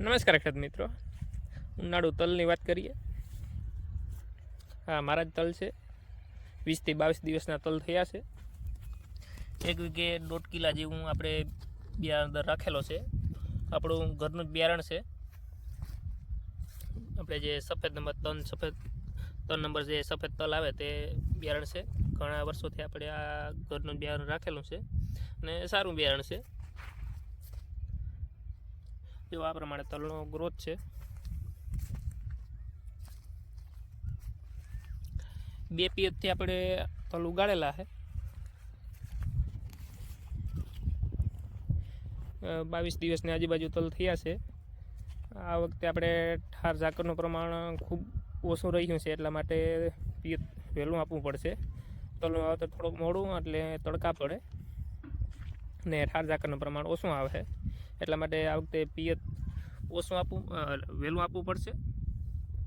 નમસ્કાર ખેત મિત્રો. ઉનાળુ તલની વાત કરીએ. હા, મારા જ તલ છે. વીસથી બાવીસ દિવસના તલ થયા છે. એક વીઘે દોઢ કિલા જેવું આપણે બિયારણ દર રાખેલો છે. આપણું ઘરનું જ બિયારણ છે. આપણે જે સફેદ નંબર ત્રણ સફેદ ત્રણ નંબર જે સફેદ તલ આવે તે બિયારણ છે. ઘણા વર્ષોથી આપણે આ ઘરનું બિયારણ રાખેલું છે. અને સારું બિયારણ છે. જો આ પ્રમાણે તલનો ગ્રોથ છે. બે પિયતથી આપણે તલ ઉગાડેલા છે. બાવીસ દિવસની આજુબાજુ તલ થયા છે. આ વખતે આપણે ઠાર ઝાકરનું પ્રમાણ ખૂબ ઓછું રહ્યું છે, એટલા માટે પિયત વહેલું આપવું પડશે. તલનું વાવતર થોડુંક મોડું એટલે તડકા પડે. ને ઠાર ઝાકરનું પ્રમાણ ઓછું આવે. એટલા માટે આ વખતે પિયત ઓછું આપવું વહેલું આપવું પડશે.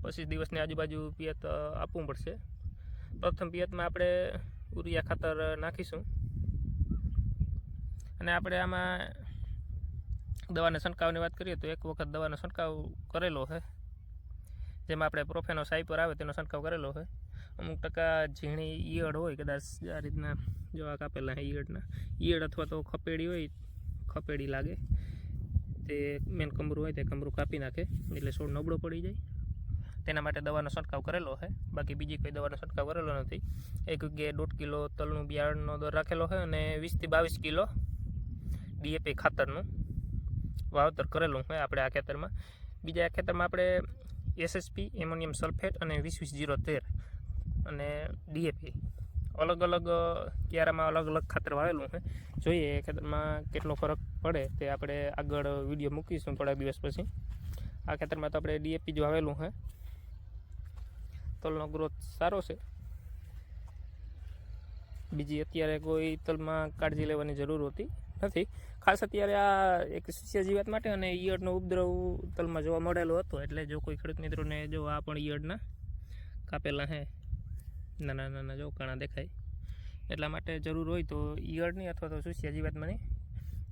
પચીસ દિવસની આજુબાજુ પિયત આપવું પડશે. પ્રથમ પિયતમાં આપણે યુરિયા ખાતર નાખીશું. અને આપણે આમાં દવાના છંટકાવની વાત કરીએ તો એક વખત દવાનો છંટકાવ કરેલો છે. જેમાં આપણે પ્રોફેનો સાઈપર આવે તેનો છંટકાવ કરેલો છે. અમુક ટકા ઝીણી ઈયળ હોય, કદાચ આ રીતના જોવા કાપેલા હે ઈયળના. ઈયળ અથવા તો ખપેડી હોય, ખપેડી લાગે. તે મેન કમરું હોય તે કમરું કાપી નાખે, એટલે છોડ નબળો પડી જાય. તેના માટે દવાનો છંટકાવ કરેલો છે. બાકી બીજી કોઈ દવાનો છંટકાવ કરેલો નથી. એક જગ્યાએ દોઢ કિલો તલનું બિયારણનો દર રાખેલો છે અને વીસથી બાવીસ કિલો ડીએપી ખાતરનું વાવતર કરેલું છે આપણે આ ખેતરમાં. બીજા ખેતરમાં આપણે એસએસપી એમોનિયમ સલ્ફેટ અને વીસ વીસ જીરો તેર અને ડીએપી અલગ અલગ ક્યારામાં અલગ અલગ ખાતર વાવેલું છે જોઈએ એ ખેતરમાં કેટલો ફરક પડે તે આપણે આગળ વીડિયો મૂકીશું થોડા દિવસ પછી. આ ખેતરમાં તો આપણે ડીએપી જ વાવેલું છે તલનો ગ્રોથ સારો છે. બીજી અત્યારે કોઈ તલમાં કાળજી લેવાની જરૂર હોતી નથી. ખાસ અત્યારે આ એક શિષ્ય જીવાત માટે અને ઈયળનો ઉપદ્રવ તલમાં જોવા મળેલો હતો, એટલે જો કોઈ ખેડૂત મિત્રોને જો આ પણ ઈયળના કાપેલા હે નાના નાના જો કાણા દેખાય. એટલા માટે જરૂર હોય તો ઈયળની અથવા તો શિષ્ય જીવાતમાંની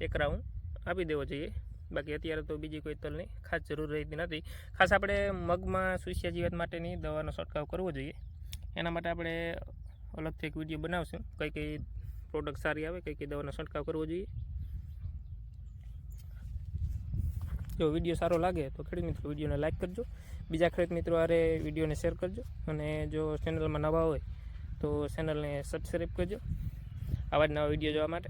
એક રાઉન્ડ આપી દેવો જોઈએ. બાકી અત્યારે તો બીજી કોઈ તલની ખાસ જરૂર રહેતી નથી. ખાસ આપણે મગમાં સુસ્યા જીવાત માટેની દવાનો છંટકાવ કરવો જોઈએ. એના માટે આપણે અલગથી એક વીડિયો બનાવશું. કઈ કઈ પ્રોડક્ટ સારી આવે કઈ કઈ દવાનો છંટકાવ કરવો જોઈએ. જો વીડિયો સારો લાગે તો ખેડૂત મિત્રો વિડીયોને લાઇક કરજો. બીજા ખેડૂત મિત્રો આરે વિડીયોને શેર કરજો. અને જો ચેનલમાં નવા હોય તો ચેનલને સબસ્ક્રાઈબ કરજો. આવા જ નવા વીડિયો જોવા માટે.